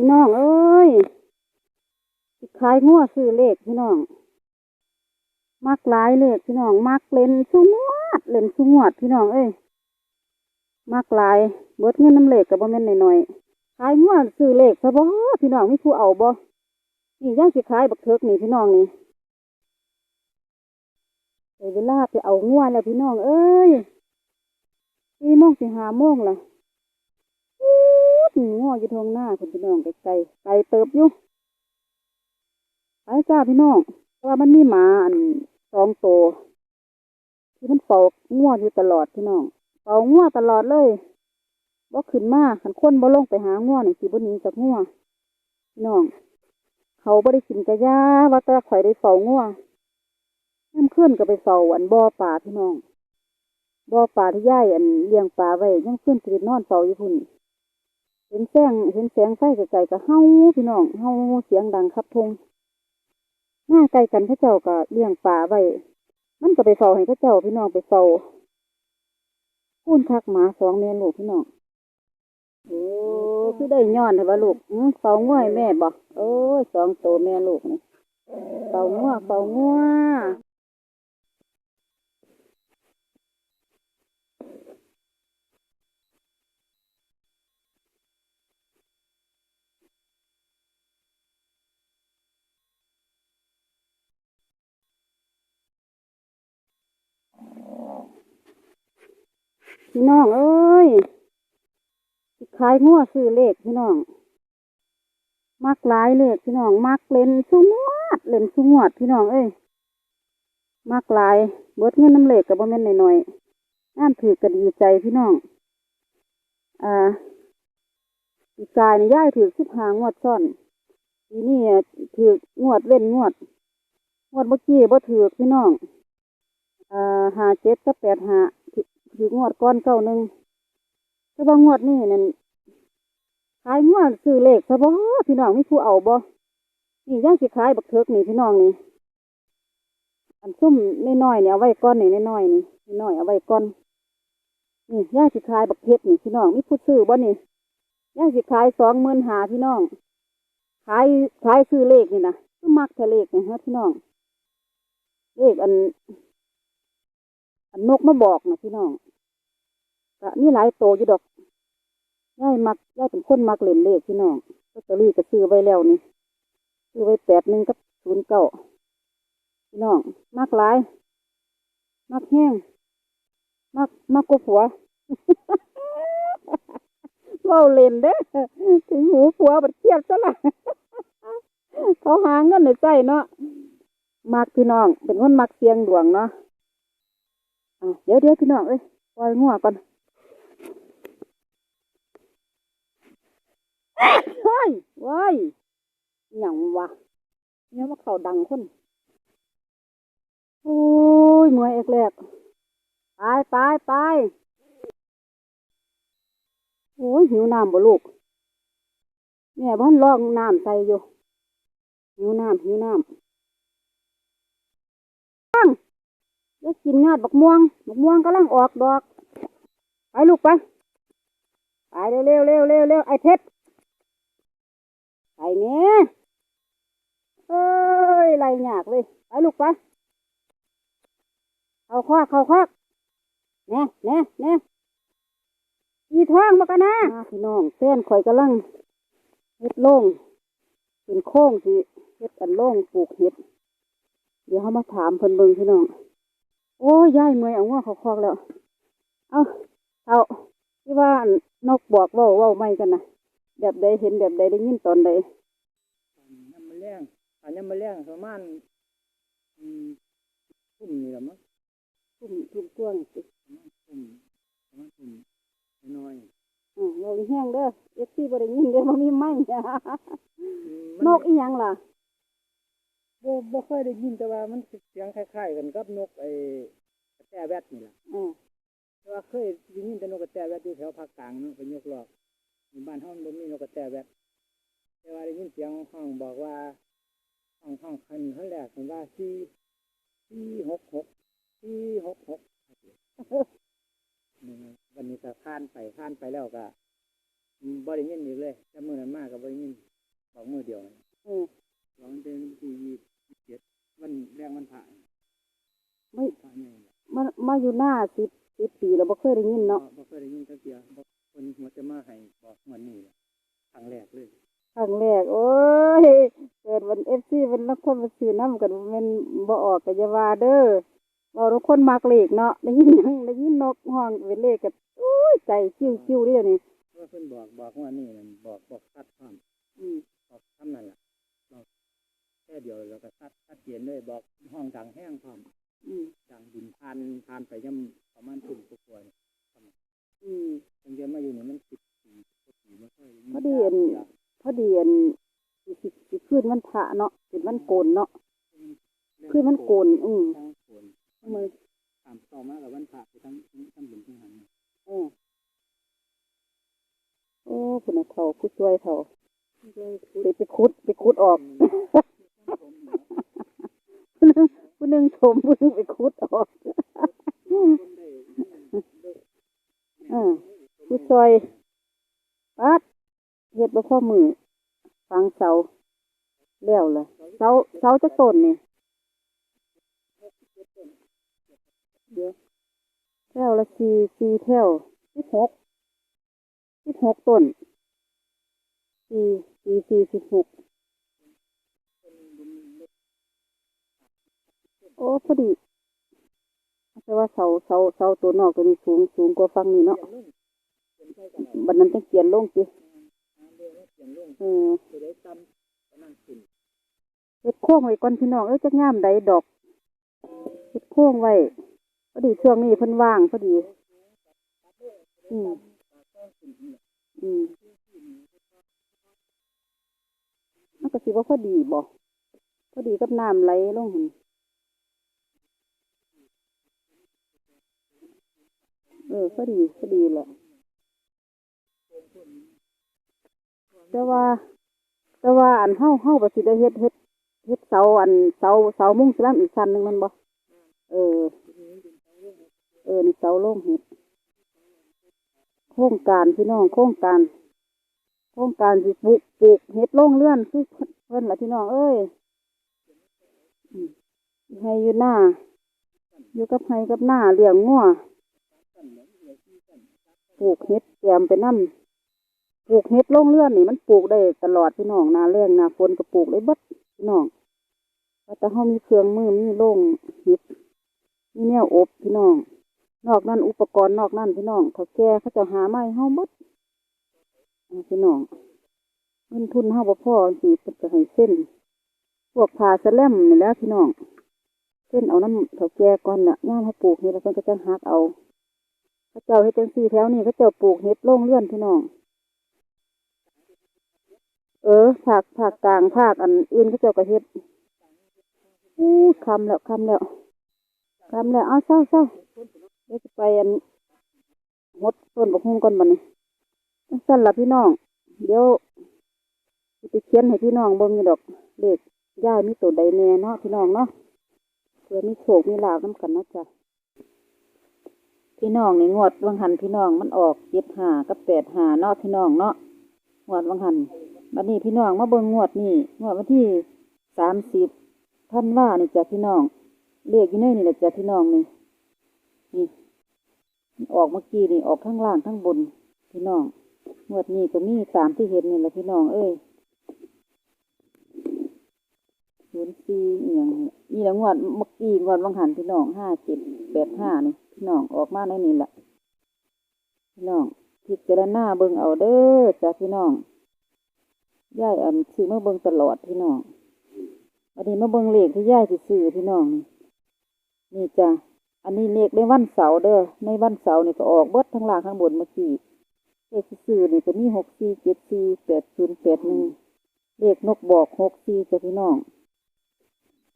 พี่น้องเอ้ยขายงัวซื้อเลขพี่น้อง มักหลายเลขพี่น้อง มักเล่นสุงวดเล่นสุงวดพี่น้องเอ้ย มักหลาย เบิดเงินน้ำเลขกับบ่แม่นหน่อยๆขายงัวซื้อเลขซะบ่พี่น้องมีผู้เอาบ่นี่ย่างสิขายบักเถิกนี่พี่น้องนี่ได้เวลาไปเอางัวแล้วพี่น้องเอ้ยสี่โมงสิห้าโมงละ ง้ออยู่ทงหน้าคุณพี่น้องไกลไกลไกลเติบอยู่ไปจ้าพี่น้องเพราะว่ามันมีหมาอันสองตัวที่มันเฝ้าง้ออยู่ตลอดพี่น้องเฝ้าง้อตลอดเลยบ่ขึ้นมาขันคนบ่ลงไปหาง้อนี่สิบ่หนีจากง้อพี่น้อง เขาบ่ได้กินกระยาว่าต่ข่อยได้เฝ้าง้อน้ำขึ้นก็ไปเฝ้าอันบ่อป่าพี่น้องบ่อป่าที่ย่ายอันเลี้ยงปลาไว้ยังขึ้นสิไปนอนเฝ้าอยู่พุ่น เห็นแสงเห็นแสงไฟไกลๆก็เฮาพี่น้องเฮาเสียงดังครับทงหน้าไกลกันพระเจ้าก็เลี้ยงป่าไว้มันก็ไปเฝ้าให้พระเจ้าพี่น้องไปเฝ้าพูนคักหมาสองแม่ลูกพี่น้องโอ้คือได้ย้อนเหรอวะลูกอื้อเฝ้าง่วยแม่บอกโอ้สองโตแม่ลูกนี่เฝ้าง่วเฝ้าง่ว พี่น้องเอ้ยขายงัวซื้อเลขพี่น้อง มักหลายเลขพี่น้อง มักเล่นสุงวดเล่นสุงวดพี่น้องเอ้ย มักหลาย เบิดเงินน้ำเลขกับบ่แม่นหน่อยๆน้ำถือก็ดีใจพี่น้อง อ่าอีกกายในย่ายถือสิบหางวดซ่อนทีนี่ถืองวดเว้นงวด งวดเมื่อกี้บ่ถือพี่น้องอ่าหาเจ็ดกับแปดหา ถืองวดก้อนเก้าหนึ่งแต่ว่างวดนี่นั่นขายงัวซื้อเลขซะบ่พี่น้องมีผู้เอาบ่นี่ย่างสิขายบักเถิกนี่พี่น้องนี่อันซุ่มน้อยๆเนี่ยเอาไว้ก้อนนี่น้อยๆนี่น้อยเอาไว้ก้อนนี่ย่างสิขายบักเพชรนี่พี่น้องมีผู้ซื้อบ่นี่ย่างสิขายสองหมื่นหาพี่น้องขายขายซื้อเลขนี่นะคือมักแต่เลขนี่ฮะพี่น้องเลขอันอันนกมาบอกนะพี่น้อง ก็มีหลายโตอยู่ดอกย่ายมักย่ายเป็นคนมักเล่นเลขพี่น้องลอตเตอรี่ก็ซื้อไว้แล้วนี่ซื้อไว้แปดหนึ่งกับศูนย์เก้าพี่น้องมักหลาย มักแห้งมักมักกว่าผัวเล่าเล่นเด้อถึงหูผัวบัดเครียดซะละเขาหาเงินในใจเนาะมักพี่น้อง เป็นคนมักเสียงดวงเนาะอะเดี๋ยวเดี๋ยวพี่น้องเอ้ยปล่อยงัวก่อน เฮ้ยเว้ยหยังวะเนี่ยว่าเขาดังคนโอ้ยมวยเอกแรกไปไปไปโอ้ยหิวน้ำบ่ลูกแม่บ้านลองน้ำใส่อยู่หิวน้ำหิวน้ำตั้งเดี๋ยวกินยอดบักม่วงบักม่วงกำลังออกดอก ไปลูกไป ไปเร็วเร็วเร็วเร็วเร็วไอ้เพชร ไปเนี่ยเอ้ยไรยากเลยไปลูกไปเข้าคอกเข้าคอกแน่แน่แน่อีท้องมากันนะพี่น้องเส้นข่อยกำลังเฮ็ดโล่งเป็นโค้งสิเฮ็ดอันโล่งปลูกเห็ด เดี๋ยวเขามาถามเพิ่นเบิ่งพี่น้อง โอ้ยยายเมื่อยเอางัวเขาคอกแล้ว เอาเอาที่ว่านกบอกว่าว่าไม่กันนะ แบบใดเห็นแบบใดได้ยินตอนใดน้ำมันแรงอันน้ำมันแรงประมาณอืมทุ่มนี่แหละมั้งทุ่มทุ่มกว้างสิประมาณทุ่มประมาณทุ่มน้อยอืมเราแห้งเด้อเอฟซีบ่ได้ยินเด้อบ่มีไม้ๆอืมมันนกอีหยังล่ะบ่บ่เคยได้ยินแต่ว่ามันเสียงคล้ายๆกันกับนกไอ้กระแตแวดนี่แหละเออแต่ว่าเคยได้ยินแต่นกกระแตแวดอยู่แถวภาคกลางเนาะไปยกลอกอยู่ บ้านเฮามันบ่มีนกกระแตแวดแต่ว่าได้ยินเสียงห้องบอกว่าห้องห้องคันขั้นแรกมันว่าสี่สี่หกหกสี่หกหกอืมวันนี้ก็ผ่านไปผ่านไปแล้วก็อืมบ่ได้ยินอีกเลยแต่มื้อนั้นมาก็บ่ได้ยินของมือเดียวเออสองเป็นที่ยี่สิบเจ็ดวันแรงวันผ่าไม่ผ่าใหญ่มามาอยู่หน้าสิบสิบปีแล้วบ่เคยได้ยินเนาะเนาะบ่เคยได้ยินจักเทียบ่ คนหัวจะมาให้บอกวันนี้แหละครั้งแรกเลยครั้งแรก โอ้ยเกิดวันเอฟซีเป็นนักคนมาซื้อน้ำกันแมันบ่ออกก็อย่าว่าเด้อเราทุกคนมักเลขเนาะได้ยินหยังได้ยินนกห้องเป็นเลขก็โอ้ยใจคิ้วคิ้วๆเด้อนี่ว่าเพิ่นบอกบอกว่านี่นั่นบอกบอกคัดความอืมบอกทำนั่นแหละบอกแค่เดียวแล้วก็คัดคัดเขียนเลยบอกห้องดังแห้งความอืมดังดินพานพานไปย่ำประมาณทุ่มกว่าๆอืม พอดีอันสิสิสิคืนวันพระเนาะเป็นวันโกนเนาะคืนวันโกนอืมทั้งโกนมือตามต่อมากับวันพระไปทั้งทั้งบุญทั้งหันเออโอ้คุณน่ะเฒ่าผู้ช่วยเฒ่าไปไปขุดไปขุดออกผู้หนึงชมผู้หนึงไปขุดออกเออผู้ช่วยปัดเฮ็ดบ่พอมือ ฟังเสาแล้วเล่ะเสาเสาจะต้นนี่เดี๋ยวแถวละสี่สี่แถวสิบหกสิบหกต้นสี่สี่สี่สิบหกโอ้พอดีแต่ว่าเสาเสาเสาตัวนอกตัวนี้สูงสูงกว่าฝั่งนี้เนาะบัดนั้นต้องเกียนลงสิ เออจะได้จำประมาณขึ้นเฮ็ดโค้งไว้ก่อนพี่น้องเอ้ยจักงามใดดอกเฮ็ดโค้งไว้พอดีช่วงนี้เพิ่นว่างพอดี อืมอืมมันก็สิว่าพอดีบ่พอดีกับน้ำไหลลงหั่นเออพอดีพอดีแหละ แต่ว่า แต่ว่าอันเฮาเฮาบ่สิได้เฮ็ดเฮ็ดเฮ็ดเสาอันเสาเสามุงสลัมอีกชั้นหนึงมันบ่เออ เออนี่เสาโล่งเฮ็ดโครงการพี่น้องโครงการ โครงการสิปลูกปลูกเฮ็ดโล่งเลื่อนคือเพิ่นล่ะพี่น้องเอ้ยอืมให้อยู่หน้า อยู่กับไห้กับหน้าเลี้ยงงัวปลูกเฮ็ดแกมไปนำ ปลูกเห็ดลงเลื่อนนี่มันปลูกได้ตลอดพี่น้องนาแรงนาฝนก็ปลูกได้เบิดพี่น้องแต่เฮามีเครื่องมือมีล่งเห็ดมีแนวอบพี่น้อง นอกนั้นอุปกรณ์นอกนั้นพี่น้องเขาแก่เขาจะหาไม้เฮาหมดพี่น้องเงินทุนเฮาบ่พอสิเพิ่นก็ให้เส้น พวกผ้าสแลมนี่แหล้วพี่น้องเส้นเอาน้ำเขาแก่ก่อนน่ะย่ามเฮาปลูกเฮ็ดแล้วเพิ่นก็จะหักเอาเขาเจ้าเฮ็ดจังซี่แถวนี้เขาเจ้าปลูกเฮ็ดลงเลื่อนพี่น้อง ออภาคภาคกลางภาคอันอื่นเขาเจ้าก็เฮ็ดอู้คำแล้วคำแล้วคำแล้วเอาเศร้าเศร้าเดี๋ยวจะไปอันหดต้นบกฮุ่งก่อนบัดนี้สั้นละพี่น้อง เดี๋ยวไปเขียนให้พี่น้องเบิ่งอยู่ดอกเลขย่ามีตัวใดแน่เนาะพี่น้องเนาะเพื่อมีโชคมีลาภนํกันนะจ้ะพี่น้องนี่งวดวังหันพี่น้องมันออกเจ็ดห้ากับแปดหาเนาะพี่น้องเนาะงวดวังหัน บัดนี้พี่น้องมาเบิ่งงวดนี่งวดวันที่สามสิบท่านว่านี่จ้ะพี่น้องเลขอยู่ในนี่แหละจ้ะพี่น้องนี่นี่ออกเมื่อกี้นี่ออกทั้งล่างทั้งบน พี่น้องงวดนี้ก็มีตามที่เห็นนี่แหละพี่น้องเอ้ยศูนย์สี่อหย่างนี่นี่แหละงวดเมื่อกี้งวดวังหันพี่น้องห้าเจ็ดแปดห้านี่พี่น้องออกมาในนี่แหละพี่น้องพิจารณาเบิ่งเอาเด้อจ้ะพี่น้อง ย่ายอันซื้อมาเบิ่งตลอดพี่น้องอันนี้มาเบิ่งเลขที่ย่ายสิซื้อพี่น้องนี่นี่จ้ะอันนี้เลขในวันเสาร์เด้อในวันเสาร์นี่ก็ออกเบิดทั้งล่างทั้งบนเมื่อกี้เลขที่ซื้อนี่ก็มีหกสี่เจ็ดสี่แปดศูนย์แปดหนึ่งเลขนกบอกหกสี่จ้ะพี่น้อง